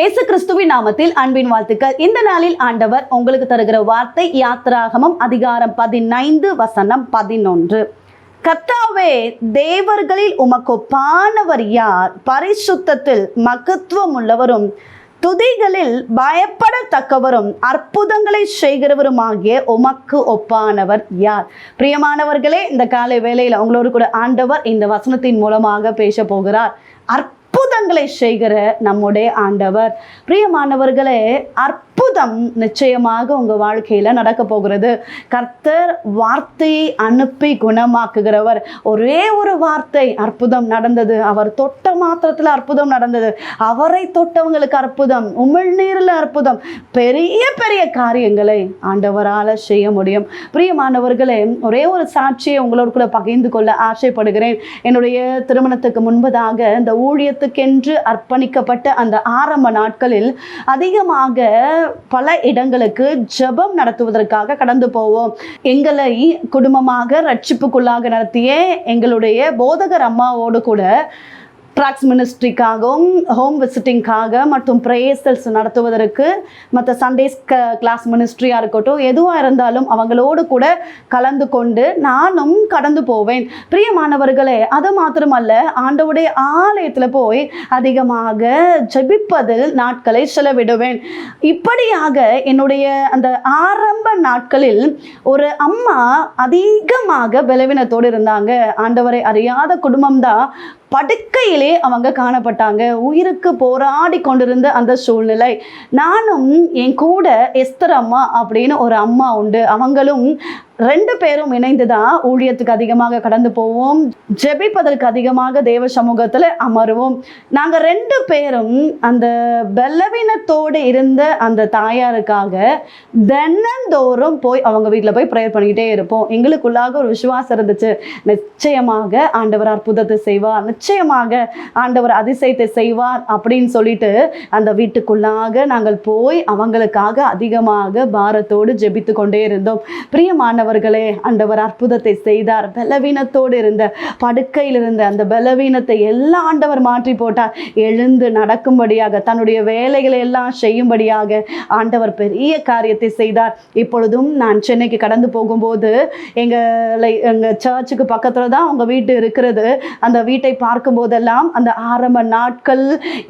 இயேசு கிறிஸ்துவின் நாமத்தில் அன்பின் வாழ்த்துக்கள். இந்த நாளில் ஆண்டவர் உங்களுக்கு தருகிற வார்த்தை யாத்திராகமம் அதிகாரம் பதினைந்து வசனம் பதினொன்று. கத்தாவே தேவர்களில் உமக்கொப்பானவர் யார்? பரிசுத்தத்தில் மகத்துவம் உள்ளவரும் துதிகளில் பயப்படத்தக்கவரும் அற்புதங்களை செய்கிறவருமாகிய உமக்கு ஒப்பானவர் யார்? பிரியமானவர்களே இந்த காலை வேளையில் உங்களோடு கூட ஆண்டவர் இந்த வசனத்தின் மூலமாக பேச போகிறார். அற்ப அற்புதங்களை செய்கிற நம்முடைய ஆண்டவர். பிரியமானவர்களே அற்புதம் நிச்சயமாக உங்க வாழ்க்கையில நடக்க போகிறது. கர்த்தர் வார்த்தையை அனுப்பி குணமாக்குகிறவர். ஒரே ஒரு வார்த்தை அற்புதம் நடந்தது. அவர் தொட்ட மாத்திரத்துல அற்புதம் நடந்தது. அவரை தொட்டவங்களுக்கு அற்புதம் உமிழ்நீரில் அற்புதம். பெரிய பெரிய காரியங்களை ஆண்டவரால செய்ய முடியும். பிரியமானவர்களே ஒரே ஒரு சாட்சியை உங்களோடு கூட பகிர்ந்து கொள்ள ஆசைப்படுகிறேன். என்னுடைய திருமணத்துக்கு முன்பதாக இந்த ஊழியத்துக்கு என்று அர்ப்பணிக்கப்பட்ட அந்த ஆரம்ப நாட்களில் அதிகமாக பல இடங்களுக்கு ஜெபம் நடத்துவதற்காக கடந்து போவோம். எங்களை குடும்பமாக ரட்சிப்புக்குள்ளாக நடத்திய எங்களுடைய போதகர் அம்மாவோடு கூட ட்ராக்ஸ் மினிஸ்ட்ரிக்காகவும் ஹோம் விசிட்டிங்காக மற்றும் ப்ரேயர்ஸ் நடத்துவதற்கு மற்ற சண்டேஸ் க கிளாஸ் மினிஸ்ட்ரியாக இருக்கட்டும் எதுவாக இருந்தாலும் அவங்களோடு கூட கலந்து கொண்டு நானும் கடந்து போவேன். பிரியமானவர்களே அது மாத்திரமல்ல ஆண்டவுடைய ஆலயத்தில் போய் அதிகமாக ஜெபிப்பதில் நாட்களை செலவிடுவேன். இப்படியாக என்னுடைய அந்த ஆரம்ப நாட்களில் ஒரு அம்மா அதிகமாக பலவீனத்தோடு இருந்தாங்க. ஆண்டவரை அறியாத குடும்பம்தான் படுக்கையிலே அவங்க காணப்பட்டாங்க. உயிருக்கு போராடி கொண்டிருந்த அந்த சூழ்நிலை. நானும் என் கூட எஸ்தர் அம்மா அப்படின்னு ஒரு அம்மா உண்டு. அவங்களும் ரெண்டு பேரும் இணைந்து தான் ஊழியத்துக்கு அதிகமாக கடந்து போவோம். ஜெபிப்பதற்கு அதிகமாக தேவ சமூகத்தில் அமருவோம். நாங்கள் ரெண்டு பேரும் அந்த பலவீனத்தோடு இருந்த அந்த தாயாருக்காக தினந்தோறும் போய் அவங்க வீட்டில் போய் ப்ரேயர் பண்ணிக்கிட்டே இருப்போம். எங்களுக்குள்ளாக ஒரு விசுவாசம் இருந்துச்சு. நிச்சயமாக ஆண்டவர் அற்புதத்தை செய்வார். நிச்சயமாக ஆண்டவர் அதிசயத்தை செய்வார் அப்படின்னு சொல்லிட்டு அந்த வீட்டுக்குள்ளாக நாங்கள் போய் அவங்களுக்காக அதிகமாக பாரத்தோடு ஜெபித்து கொண்டே இருந்தோம். பிரியமான அவர்களே ஆண்டவர் அற்புதத்தை செய்தார். பலவீனத்தோடு இருந்த படுக்கையில் இருந்த அந்த பலவீனத்தை எல்லாம் ஆண்டவர் மாற்றி போட்டார். எழுந்து நடக்கும்படியாக தன்னுடைய வேலைகளை எல்லாம் செய்யும்படியாக ஆண்டவர் பெரிய காரியத்தை செய்தார். இப்பொழுதும் நான் சென்னைக்கு கடந்து போகும்போது எங்களை எங்கள் சர்ச்சுக்கு பக்கத்தில் தான் அவங்க வீட்டு இருக்கிறது. அந்த வீட்டை பார்க்கும் போதெல்லாம் அந்த ஆரம்ப நாட்கள்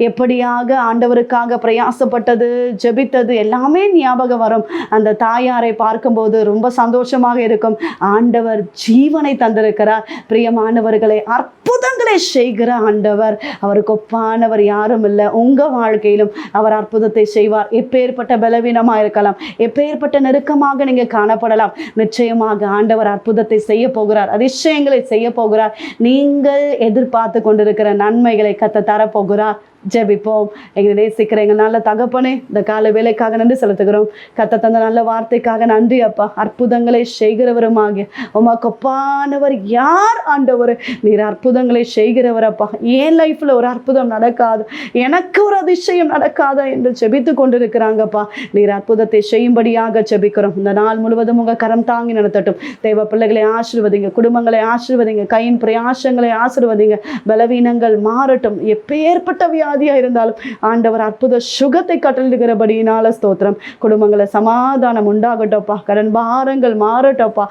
எப்படியாக ஆண்டவருக்காக பிரயாசப்பட்டது ஜெபித்தது எல்லாமே ஞாபகம் வரும். அந்த தாயாரை பார்க்கும்போது ரொம்ப சந்தோஷம் சந்தோஷமாக இருக்கும். ஆண்டவர் ஜீவனை தந்திருக்கிறார். பிரியமானவர்களை அற்புதங்களை செய்கிற ஆண்டவர். அவருக்கு ஒப்பானவர் யாரும் இல்லை. உங்க வாழ்க்கையிலும் அவர் அற்புதத்தை செய்வார். எப்பேற்பட்ட பலவீனமா இருக்கலாம். எப்பேற்பட்ட நெருக்கமாக நீங்கள் காணப்படலாம். நிச்சயமாக ஆண்டவர் அற்புதத்தை செய்ய போகிறார். அதிசயங்களை செய்ய போகிறார். நீங்கள் எதிர்பார்த்து கொண்டிருக்கிற நன்மைகளை கத்த தரப்போகிறார். ஜெபிப்போம். எங்களை நேசிக்கிற எங்கள் நல்ல தகப்பனே இந்த கால வேலைக்காக நன்றி செலுத்துகிறோம். கத்த தந்த நல்ல வார்த்தைக்காக நன்றி அப்பா. அற்புதங்களை செய்கிறவருமாக உமா கொப்பானவர் யார் ஆண்டவர்? நீர் அற்புதங்களை செய்கிறவர் அப்பா. என் லைஃப்பில் ஒரு அற்புதம் நடக்காது. எனக்கு ஒரு அதிசயம் நடக்காதா என்று ஜெபித்து கொண்டிருக்கிறாங்கப்பா நீர் அற்புதத்தை செய்யும்படியாக ஜெபிக்கிறோம். இந்த நாள் முழுவதும் உங்கள் கரம் தாங்கி நடத்தட்டும். தேவ பிள்ளைகளை ஆசிர்வதிங்க குடும்பங்களை ஆசிர்வதிங்க கையின் பிரயாசங்களை ஆசிர்வதிங்க. பலவீனங்கள் மாறட்டும். எப்பேற்பட்ட வியாதியாக இருந்தாலும் ஆண்டவர் அற்புத சுகத்தை கட்டளிடுகிறபடியினால ஸ்தோத்திரம். குடும்பங்களை சமாதானம் உண்டாகட்டோப்பா கடன் பாரங்கள் மாறட்டோப்பா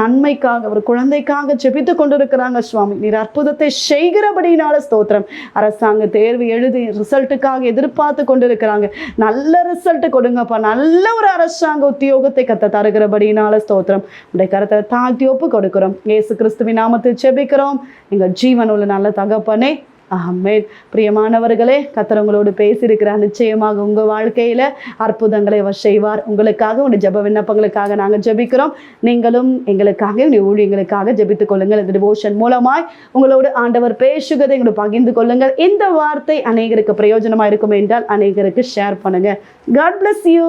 நன்மைக்காக ஒரு குழந்தைக்காக செபித்து கொண்டிருக்கிறாங்க சுவாமி. நீர் அற்புதத்தை செய்கிறபடியினால ஸ்தோத்திரம். அரசாங்க தேர்வு எழுதி ரிசல்ட்டுக்காக எதிர்பார்த்து கொண்டிருக்கிறாங்க. நல்ல ரிசல்ட் கொடுங்கப்பா. நல்ல ஒரு அரசாங்க உத்தியோகத்தை கத்த தருகிறபடியினால ஸ்தோத்திரம். உடைய கருத்தை தாழ்த்தி ஒப்பு கொடுக்கிறோம். இயேசு கிறிஸ்துவின் நாமத்தில் செபிக்கிறோம் எங்கள் ஜீவன் உள்ள நல்ல தகப்பனே ஆமென். பிரியமானவர்களே கத்தரவங்களோடு பேசியிருக்கிறார். நிச்சயமாக உங்கள் வாழ்க்கையில் அற்புதங்களை அவர் செய்வார். உங்களுக்காக உங்களுடைய ஜெப விண்ணப்பங்களுக்காக நாங்கள் ஜெபிக்கிறோம். நீங்களும் எங்களுக்காக உங்களுடைய ஊழியங்களுக்காக ஜபித்துக் கொள்ளுங்கள். இந்த டிவோஷன் மூலமாய் உங்களோடு ஆண்டவர் பேசுகிறதை எங்களோட பகிர்ந்து கொள்ளுங்கள். இந்த வார்த்தை அநேகருக்கு பிரயோஜனமாக இருக்கும் என்றால் அநேகருக்கு ஷேர் பண்ணுங்கள் காட் பிளஸ் யூ